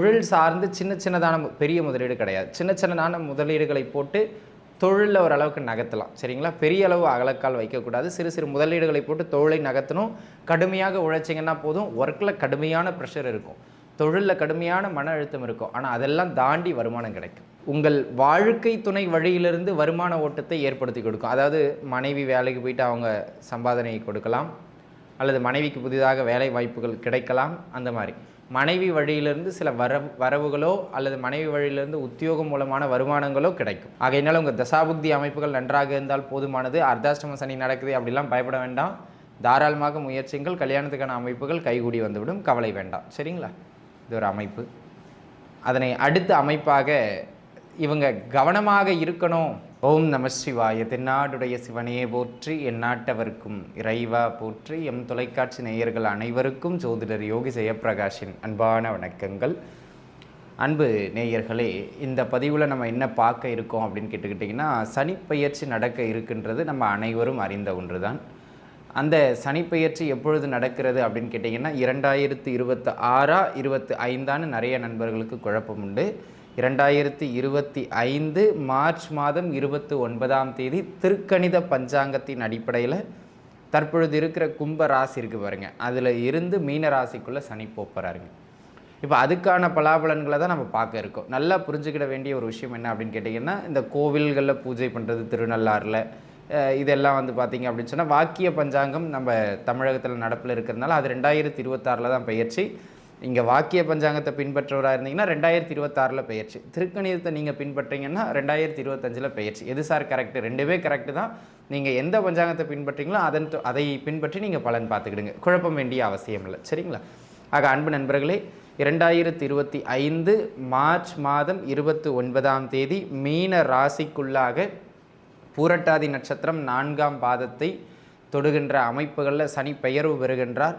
தொழில் சார்ந்து சின்ன சின்னதான பெரிய முதலீடு கிடையாது. சின்ன சின்னதான முதலீடுகளை போட்டு தொழிலில் ஓரளவுக்கு நகர்த்தலாம். சரிங்களா? பெரிய அளவு அகலக்கால் வைக்கக்கூடாது. சிறு சிறு முதலீடுகளை போட்டு தொழிலை நகர்த்தணும். கடுமையாக உழைச்சிங்கன்னா போதும். ஒர்க்கில் கடுமையான ப்ரெஷர் இருக்கும். தொழிலில் கடுமையான மன அழுத்தம் இருக்கும். ஆனால் அதெல்லாம் தாண்டி வருமானம் கிடைக்கும். உங்கள் வாழ்க்கை துணை வழியிலிருந்து வருமான ஓட்டத்தை ஏற்படுத்தி கொடுக்கும். அதாவது மனைவி வேலைக்கு போயிட்டு அவங்க சம்பாதனையை கொடுக்கலாம். அல்லது மனைவிக்கு புதிதாக வேலை வாய்ப்புகள் கிடைக்கலாம். அந்த மாதிரி. மனைவி வழியிலிருந்து சில வர வரவுகளோ அல்லது மனைவி வழியிலிருந்து உத்தியோகம் மூலமான வருமானங்களோ கிடைக்கும். ஆகையினால உங்கள் தசாபுக்தி அமைப்புகள் நன்றாக இருந்தால் போதுமானது. அர்த்தாஷ்டம சனி நடக்குது அப்படிலாம் பயப்பட வேண்டாம். தாராளமாக முயற்சிங்கள் கல்யாணத்துக்கான அமைப்புகள் கைகூடி வந்துவிடும். கவலை வேண்டாம். சரிங்களா? இது ஒரு அமைப்பு. அதனை அடுத்த அமைப்பாக இவங்க கவனமாக இருக்கணும். ஓம் நம சிவாய. தென்னாடுடைய சிவனையே போற்றி எந்நாட்டவர்க்கும் இறைவா போற்றி எம் தொலைக்காட்சி நேயர்கள் அனைவருக்கும் ஜோதிடர் யோகி ஜெயப்பிரகாஷின் அன்பான வணக்கங்கள். அன்பு நேயர்களே இந்த பதிவில் நம்ம என்ன பார்க்க இருக்கோம் அப்படின்னு கேட்டுக்கிட்டிங்கன்னா சனிப்பெயர்ச்சி நடக்க இருக்கின்றது நம்ம அனைவரும் அறிந்த ஒன்று தான் அந்த சனிப்பெயர்ச்சி எப்பொழுது நடக்கிறது அப்படின்னு கேட்டிங்கன்னா இரண்டாயிரத்து இருபத்தி ஆறா இருபத்தி ஐந்தான்னு நிறைய நண்பர்களுக்கு குழப்பம் உண்டு. இரண்டாயிரத்தி இருபத்தி ஐந்து மார்ச் மாதம் இருபத்தி ஒன்பதாம் தேதி திருக்கணித பஞ்சாங்கத்தின் அடிப்படையில் தற்பொழுது இருக்கிற கும்ப ராசி இருக்குது பாருங்க. அதில் இருந்து மீன ராசிக்குள்ளே சனி போப்பறாருங்க இப்போ அதுக்கான பலாபலன்களை தான் நம்ம பார்க்க இருக்கோம். நல்லா புரிஞ்சுக்கிட வேண்டிய ஒரு விஷயம் என்ன அப்படின்னு கேட்டிங்கன்னா இந்த கோவில்களில் பூஜை பண்ணுறது திருநள்ளாறில் இதெல்லாம் வந்து பார்த்தீங்க அப்படின்னு சொன்னால் வாக்கிய பஞ்சாங்கம் நம்ம தமிழகத்தில் நடப்பில் இருக்கிறதுனால அது ரெண்டாயிரத்தி இருபத்தாறில் தான் பயிற்சி. இங்கே வாக்கிய பஞ்சாங்கத்தை பின்பற்றவராக இருந்தீங்கன்னா ரெண்டாயிரத்தி இருபத்தாறில் பெயர்ச்சி. திருக்கணிதத்தை நீங்கள் பின்பற்றீங்கன்னா ரெண்டாயிரத்தி இருபத்தஞ்சில் பெயர்ச்சி. எது சார் கரெக்டு ரெண்டுமே கரெக்டு தான். நீங்கள் எந்த பஞ்சாங்கத்தை பின்பற்றீங்களோ அதன் அதை பின்பற்றி நீங்கள் பலன் பார்த்துக்கிடுங்க. குழப்பம் வேண்டிய அவசியம் இல்லை. சரிங்களா? ஆக அன்பு நண்பர்களே இரண்டாயிரத்தி இருபத்தி ஐந்து மார்ச் மாதம் இருபத்தி ஒன்பதாம் தேதி மீன ராசிக்குள்ளாக பூரட்டாதி நட்சத்திரம் நான்காம் பாதத்தை தொடுகின்ற அமைப்புகளில் சனி பெயர்வு பெறுகின்றார்.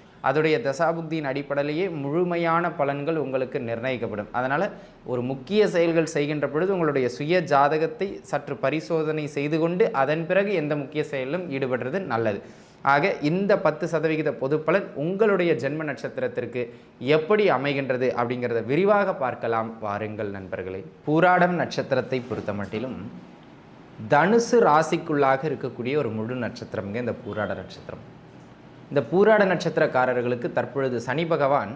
அதோடைய தசாபுக்தியின் அடிப்படையிலேயே முழுமையான பலன்கள் உங்களுக்கு நிர்ணயிக்கப்படும். அதனால் ஒரு முக்கிய செயல்கள் செய்கின்ற பொழுது உங்களுடைய சுய ஜாதகத்தை சற்று பரிசோதனை செய்து கொண்டு அதன் பிறகு எந்த முக்கிய செயலிலும் ஈடுபடுறது நல்லது. ஆக இந்த பத்து சதவிகித பொதுப்பலன் உங்களுடைய ஜென்ம நட்சத்திரத்திற்கு எப்படி அமைகின்றது அப்படிங்கிறத விரிவாக பார்க்கலாம். வாருங்கள் நண்பர்களே. பூராடம் நட்சத்திரத்தை பொறுத்தமட்டிலும் தனுசு ராசிக்குள்ளாக இருக்கக்கூடிய ஒரு முழு நட்சத்திரம்ங்க இந்த பூராட நட்சத்திரம். இந்த பூராட நட்சத்திரக்காரர்களுக்கு தற்பொழுது சனி பகவான்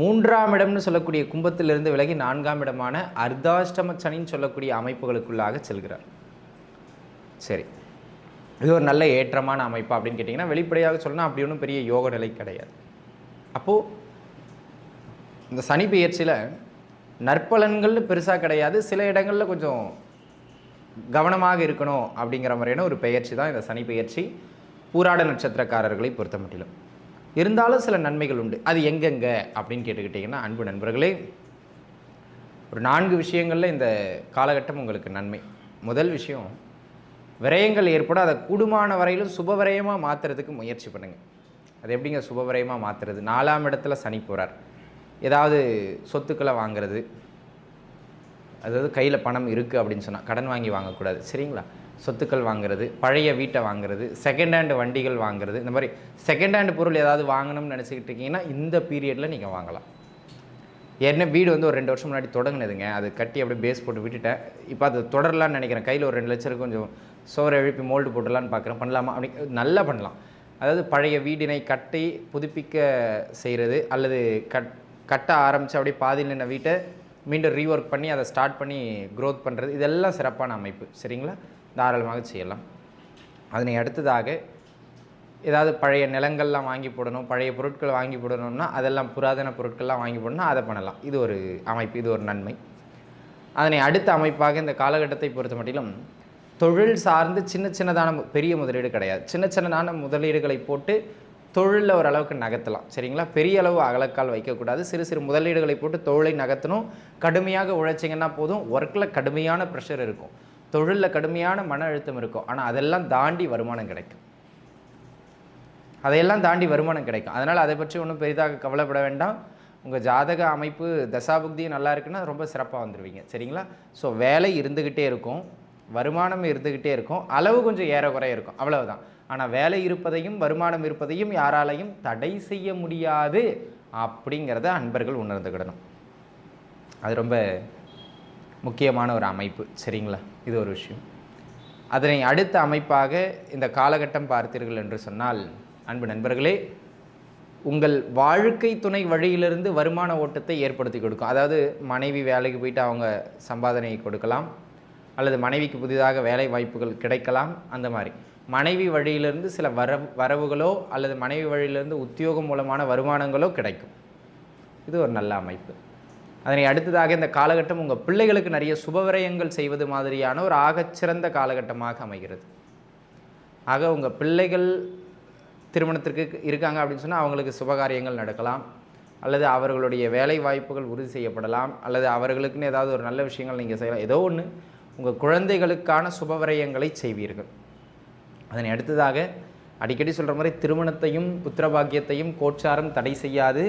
மூன்றாம் இடம்னு சொல்லக்கூடிய கும்பத்திலிருந்து விலகி நான்காம் இடமான அர்த்தாஷ்டம சனின்னு சொல்லக்கூடிய அமைப்புகளுக்குள்ளாக செல்கிறார். சரி. இது ஒரு நல்ல ஏற்றமான அமைப்பு அப்படின்னு கேட்டிங்கன்னா வெளிப்படையாக சொல்லணும் அப்படி ஒன்றும் பெரிய யோக நிலை கிடையாது. அப்போது இந்த சனி பெயர்ச்சியில் நற்பலன்கள்னு பெருசாக கிடையாது. சில இடங்களில் கொஞ்சம் கவனமாக இருக்கணும் அப்படிங்கிற மாதிரியான ஒரு பெயர்ச்சி தான் இந்த சனி பெயர்ச்சி. பூராட நட்சத்திரக்காரர்களை பொறுத்த மட்டிலும் இருந்தாலும் சில நன்மைகள் உண்டு. அது எங்கெங்க அப்படின்னு கேட்டுக்கிட்டிங்கன்னா அன்பு நண்பர்களே ஒரு நான்கு விஷயங்களில் இந்த காலகட்டம் உங்களுக்கு நன்மை. முதல் விஷயம் விரயங்கள் ஏற்பட அதை கூடுமான வரையிலும் சுபவிரயமாக மாற்றுறதுக்கு முயற்சி பண்ணுங்கள் அது எப்படிங்க சுபவிரயமாக மாற்றுறது நாலாம் இடத்துல சனி போகிறார் ஏதாவது சொத்துக்களை வாங்குறது. அதாவது கையில் பணம் இருக்குது அப்படின்னு சொன்னால் கடன் வாங்கி வாங்கக்கூடாது. சரிங்களா? சொத்துக்கள் வாங்குறது பழைய வீட்டை வாங்குறது செகண்ட் ஹேண்டு வண்டிகள் வாங்குறது இந்த மாதிரி செகண்ட் ஹேண்டு பொருள் ஏதாவது வாங்கணும்னு நினச்சிக்கிட்டு இருக்கீங்கன்னா இந்த பீரியடில் நீங்கள் வாங்கலாம். ஏற்கனவே வீடு வந்து ஒரு ரெண்டு வருஷம் முன்னாடி தொடங்கினதுங்க. அது கட்டி அப்படியே பேஸ் போட்டு விட்டுட்டேன். இப்போ அது தொடரலான்னு நினைக்கிறேன். கையில் ஒரு ரெண்டு லட்சம் கொஞ்சம் சோறு எழுப்பி மோல்டு போட்டுடலான்னு பார்க்குறேன் பண்ணலாமா? அப்படி நல்லா பண்ணலாம். அதாவது பழைய வீடினை கட்டி புதுப்பிக்க செய்கிறது அல்லது கட் கட்ட ஆரம்பித்து அப்படியே பாதியில் நின்ன வீட்டை மீண்டும் ரீஒர்க் பண்ணி அதை ஸ்டார்ட் பண்ணி க்ரோத் பண்ணுறது இதெல்லாம் சிறப்பான அமைப்பு. சரிங்களா? தாராளமாக செய்யலாம். அதனை அடுத்ததாக ஏதாவது பழைய நிலங்கள்லாம் வாங்கி போடணும் பழைய பொருட்கள் வாங்கி போடணும்னா அதெல்லாம் புராதன பொருட்கள்லாம் வாங்கி போடணும்னா அதை பண்ணலாம். இது ஒரு அமைப்பு இது ஒரு நன்மை. அதனை அடுத்த அமைப்பாக இந்த காலகட்டத்தை பொறுத்த மட்டிலும் தொழில் சார்ந்து சின்ன சின்னதான பெரிய முதலீடு கிடையாது. சின்ன சின்னதான முதலீடுகளை போட்டு தொழிலில் ஓரளவுக்கு நகர்த்தலாம். சரிங்களா? பெரிய அளவு அகலக்கால் வைக்கக்கூடாது. சிறு சிறு முதலீடுகளை போட்டு தொழிலை நகர்த்தணும். கடுமையாக உழைச்சிங்கன்னா போதும். ஒர்க்கில் கடுமையான ப்ரெஷர் இருக்கும். தொழிலில் கடுமையான மன அழுத்தம் இருக்கும். ஆனால் அதெல்லாம் தாண்டி வருமானம் கிடைக்கும். அதையெல்லாம் தாண்டி வருமானம் கிடைக்கும். அதனால் அதை பற்றி ஒன்றும் பெரிதாக கவலைப்பட வேண்டாம். உங்கள் ஜாதக அமைப்பு தசாபுக்தியும் நல்லா இருக்குன்னா ரொம்ப சிறப்பாக வந்துடுவீங்க சரிங்களா? ஸோ வேலை இருந்துக்கிட்டே இருக்கும். வருமானம் இருந்துக்கிட்டே இருக்கும். அளவு கொஞ்சம் ஏறக்குறைய இருக்கும். அவ்வளவுதான். ஆனால் வேலை இருப்பதையும் வருமானம் இருப்பதையும் யாராலையும் தடை செய்ய முடியாது. அப்படிங்கிறத அன்பர்கள் உணர்ந்துக்கிடணும் அது ரொம்ப முக்கியமான ஒரு அமைப்பு. சரிங்களா? இது ஒரு விஷயம். அதனை அடுத்த அமைப்பாக இந்த காலகட்டம் பார்த்தீர்கள் என்று சொன்னால் அன்பு நண்பர்களே உங்கள் வாழ்க்கை துணை வழியிலிருந்து வருமான ஓட்டத்தை ஏற்படுத்தி கொடுக்கும். அதாவது மனைவி வேலைக்கு போயிட்டு அவங்க சம்பாதனையை கொடுக்கலாம் அல்லது மனைவிக்கு புதிதாக வேலை வாய்ப்புகள் கிடைக்கலாம் அந்த மாதிரி. மனைவி வழியிலிருந்து சில வர வரவுகளோ அல்லது மனைவி வழியிலிருந்து உத்தியோகம் மூலமான வருமானங்களோ கிடைக்கும். இது ஒரு நல்ல அமைப்பு. அதனை அடுத்ததாக இந்த காலகட்டம் உங்கள் பிள்ளைகளுக்கு நிறைய சுபவிரயங்கள் செய்வது மாதிரியான ஒரு ஆகச்சிறந்த காலகட்டமாக அமைகிறது. ஆக உங்கள் பிள்ளைகள் திருமணத்திற்கு இருக்காங்க அப்படின்னு சொன்னால் அவங்களுக்கு சுபகாரியங்கள் நடக்கலாம். அல்லது அவர்களுடைய வேலை வாய்ப்புகள் உறுதி செய்யப்படலாம். அல்லது அவர்களுக்குன்னு ஏதாவது ஒரு நல்ல விஷயங்கள் நீங்கள் செய்யலாம். ஏதோ ஒன்று உங்கள் குழந்தைகளுக்கான சுபவிரயங்களை செய்வீர்கள். அதனை அடுத்ததாக அடிக்கடி சொல்கிற மாதிரி திருமணத்தையும் புத்திரபாக்கியத்தையும் கோச்சாரம் தடை செய்யாது.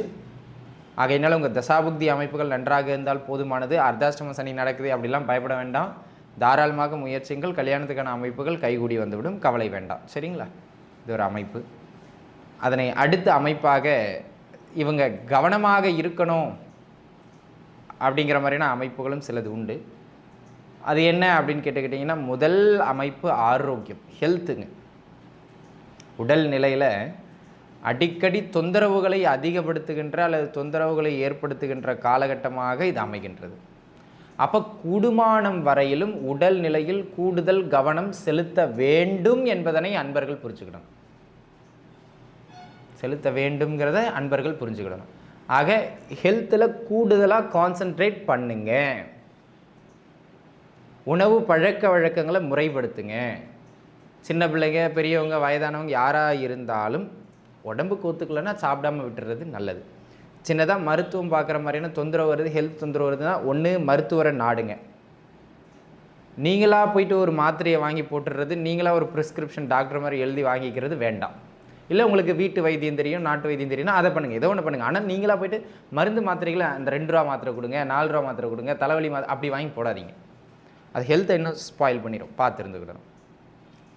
ஆகையினால உங்கள் தசாபுக்தி அமைப்புகள் நன்றாக இருந்தால் போதுமானது. அர்த்தாஷ்டம சனி நடக்குது அப்படிலாம் பயப்பட வேண்டாம். தாராளமாக முயற்சிகள் கல்யாணத்துக்கான அமைப்புகள் கைகூடி வந்துவிடும். கவலை வேண்டாம். சரிங்களா? இது ஒரு அமைப்பு. அதனை அடுத்த அமைப்பாக இவங்க கவனமாக இருக்கணும் அப்படிங்கிற மாதிரியான அமைப்புகளும் சிலது உண்டு. அது என்ன அப்படின்னு கேட்டுக்கிட்டிங்கன்னா முதல் அமைப்பு ஆரோக்கியம் ஹெல்த்துங்க உடல் நிலையில் அடிக்கடி தொந்தரவுகளை அதிகப்படுத்துகின்ற அல்லது தொந்தரவுகளை ஏற்படுத்துகின்ற காலகட்டமாக இது அமைகின்றது. அப்போ கூடுமானம் வரையிலும் உடல் நிலையில் கூடுதல் கவனம் செலுத்த வேண்டும் என்பதனை அன்பர்கள் புரிஞ்சுக்கிடணும். செலுத்த வேண்டும்ங்கிறத அன்பர்கள் புரிஞ்சுக்கிடணும். ஆக ஹெல்த்தில் கூடுதலாக கான்சென்ட்ரேட் பண்ணுங்க. உணவு பழக்க வழக்கங்களை முறைப்படுத்துங்க. சின்ன பிள்ளைங்க பெரியவங்க வயதானவங்க யாராக இருந்தாலும் உடம்புக்கு ஒத்துக்கலைன்னா சாப்பிடாம விட்டுறது நல்லது. சின்னதாக மருத்துவம் பார்க்குற மாதிரியான தொந்தரவு வருது ஹெல்த் தொந்தரவு வருதுன்னா ஒன்று மருத்துவரை நாடுங்க. நீங்களாக போயிட்டு ஒரு மாத்திரையை வாங்கி போட்டுடுறது நீங்களாக ஒரு ப்ரிஸ்கிரிப்ஷன் டாக்டர் மாதிரி எழுதி வாங்கிக்கிறது வேண்டாம். இல்லை உங்களுக்கு வீட்டு வைத்தியம் தெரியும் நாட்டு வைத்தியம் தெரியும்னா அதை பண்ணுங்கள் ஏதோ ஒன்று பண்ணுங்கள் ஆனால் நீங்களாக போயிட்டு மருந்து மாத்திரைகளை அந்த ரெண்டு ரூபா மாத்திரை கொடுங்க நாலு ரூபா மாத்திரை கொடுங்க தலைவலி மா அப்படி வாங்கி போடாதீங்க. அது ஹெல்த்தை இன்னும் ஸ்பாயில் பண்ணிடும் பார்த்துருந்துக்கிடணும்.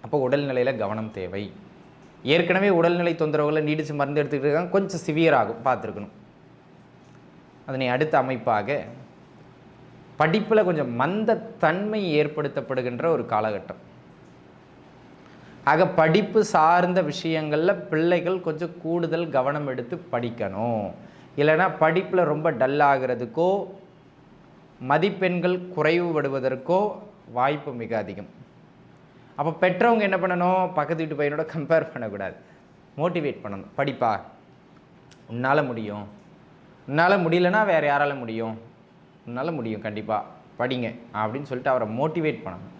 அப்போ உடல்நிலையில் கவனம் தேவை. ஏற்கனவே உடல்நிலை தொந்தரவுகளை நீடிச்சு மருந்து எடுத்துக்கிட்டு இருக்காங்க. கொஞ்சம் சிவியர் ஆகும் பார்த்துருக்கணும். அதனை அடுத்த அமைப்பாக படிப்பில் கொஞ்சம் மந்த தன்மை ஏற்படுத்தப்படுகின்ற ஒரு காலகட்டம். ஆக படிப்பு சார்ந்த விஷயங்களில் பிள்ளைகள் கொஞ்சம் கூடுதல் கவனம் எடுத்து படிக்கணும். இல்லைன்னா படிப்பில் ரொம்ப டல்லாகிறதுக்கோ மதிப்பெண்கள் குறைவுபடுவதற்கோ வாய்ப்பு மிக அதிகம். அப்போ பெற்றவங்க என்ன பண்ணணும்? பக்கத்து வீட்டு பையனோட கம்பேர் பண்ணக்கூடாது. மோட்டிவேட் பண்ணணும். படிப்பா. உன்னால் முடியும். உன்னால் முடியலன்னா வேறு யாரால முடியும்? உன்னால் முடியும் கண்டிப்பாக படிங்க. அப்படின்னு சொல்லிட்டு அவரை மோட்டிவேட் பண்ணணும்.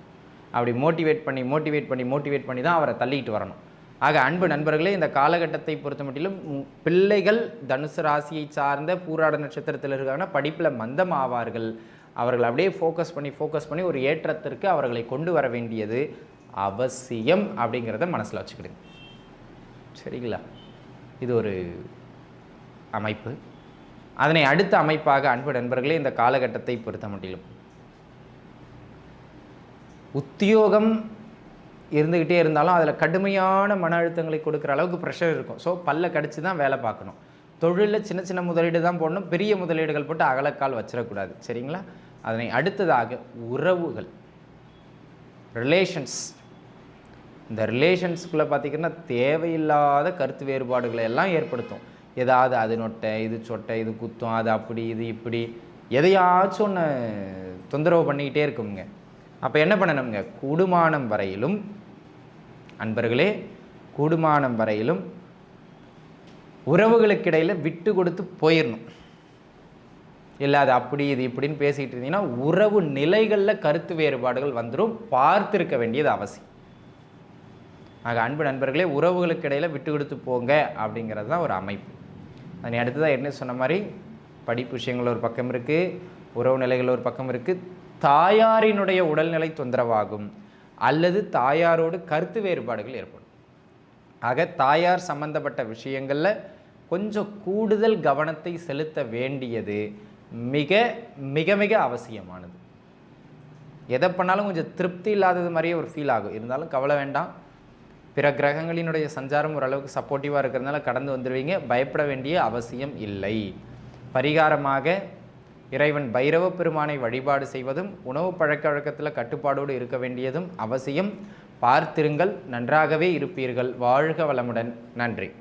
அப்படி மோட்டிவேட் பண்ணி மோட்டிவேட் பண்ணி மோட்டிவேட் பண்ணி தான் அவரை தள்ளிட்டு வரணும். ஆக அன்பு நண்பர்களே இந்த காலகட்டத்தை பொறுத்த மட்டிலும் பிள்ளைகள் தனுசு ராசியை சார்ந்த பூராட நட்சத்திரத்தில் இருக்காங்கன்னா படிப்பில் மந்தம் ஆவார்கள். அவர்கள் அப்படியே ஃபோக்கஸ் பண்ணி ஃபோக்கஸ் பண்ணி ஒரு ஏற்றத்திற்கு அவர்களை கொண்டு வர வேண்டியது அவசியம் அப்படிங்கிறத மனசில் வச்சுக்கிடுங்க. சரிங்களா? இது ஒரு அமைப்பு. அதனை அடுத்த அமைப்பாக அன்பு நண்பர்களே இந்த காலகட்டத்தை பொறுத்த மட்டிலும். உத்தியோகம் இருந்துக்கிட்டே இருந்தாலும் அதில் கடுமையான மன அழுத்தங்களை கொடுக்குற அளவுக்கு ப்ரெஷர் இருக்கும். ஸோ பல்ல கடிச்சு தான் வேலை பார்க்கணும். தொழிலில் சின்ன சின்ன முதலீடு தான் போடணும். பெரிய முதலீடுகள் போட்டு அகலக்கால் வச்சிடக்கூடாது. சரிங்களா? அதனை அடுத்ததாக உறவுகள் ரிலேஷன்ஸ் இந்த ரிலேஷன்ஸுக்குள்ளே பார்த்திங்கன்னா தேவையில்லாத கருத்து வேறுபாடுகளை எல்லாம் ஏற்படுத்தும். ஏதாவது அது நொட்டை இது சொட்டை இது குத்தம் அது அப்படி இது இப்படி. எதையாச்சும் ஒன்று தொந்தரவு பண்ணிக்கிட்டே இருக்குங்க அப்போ என்ன பண்ணணுங்க கூடுமானம் வரையிலும் அன்பர்களே கூடுமானம் வரையிலும் உறவுகளுக்கிடையில் விட்டு கொடுத்து போயிடணும் இல்லை அது அப்படி இது இப்படின்னு பேசிக்கிட்டு இருந்தீங்கன்னா உறவு நிலைகளில் கருத்து வேறுபாடுகள் வந்துடும் பார்த்துருக்க வேண்டியது அவசியம். ஆக அன்பு நண்பர்களே உறவுகளுக்கு இடையில் விட்டு கொடுத்து போங்க அப்படிங்கிறது தான் ஒரு அமைப்பு. அதனை அடுத்ததாக என்ன சொன்ன மாதிரி படிப்பு விஷயங்கள் ஒரு பக்கம் இருக்குது உறவு நிலைகள் ஒரு பக்கம் இருக்குது தாயாரினுடைய உடல்நிலை தொந்தரவாகும் அல்லது தாயாரோடு கருத்து வேறுபாடுகள் ஏற்படும். ஆக தாயார் சம்பந்தப்பட்ட விஷயங்களில் கொஞ்சம் கூடுதல் கவனத்தை செலுத்த வேண்டியது மிக மிக மிக அவசியமானது. எதை பண்ணாலும் கொஞ்சம் திருப்தி இல்லாதது மாதிரியே ஒரு ஃபீல் ஆகும். இருந்தாலும் கவலை வேண்டாம். பிற கிரகங்களினுடைய சஞ்சாரம் ஓரளவுக்கு சப்போர்ட்டிவாக இருக்கிறதுனால கடந்து வந்துடுவீங்க. பயப்பட வேண்டிய அவசியம் இல்லை. பரிகாரமாக இறைவன் பைரவ பெருமானை வழிபாடு செய்வதும் உணவு பழக்க வழக்கத்தில் கட்டுப்பாடோடு இருக்க வேண்டியதும் அவசியம். பார்த்திருங்கள் நன்றாகவே இருப்பீர்கள். வாழ்க வளமுடன். நன்றி.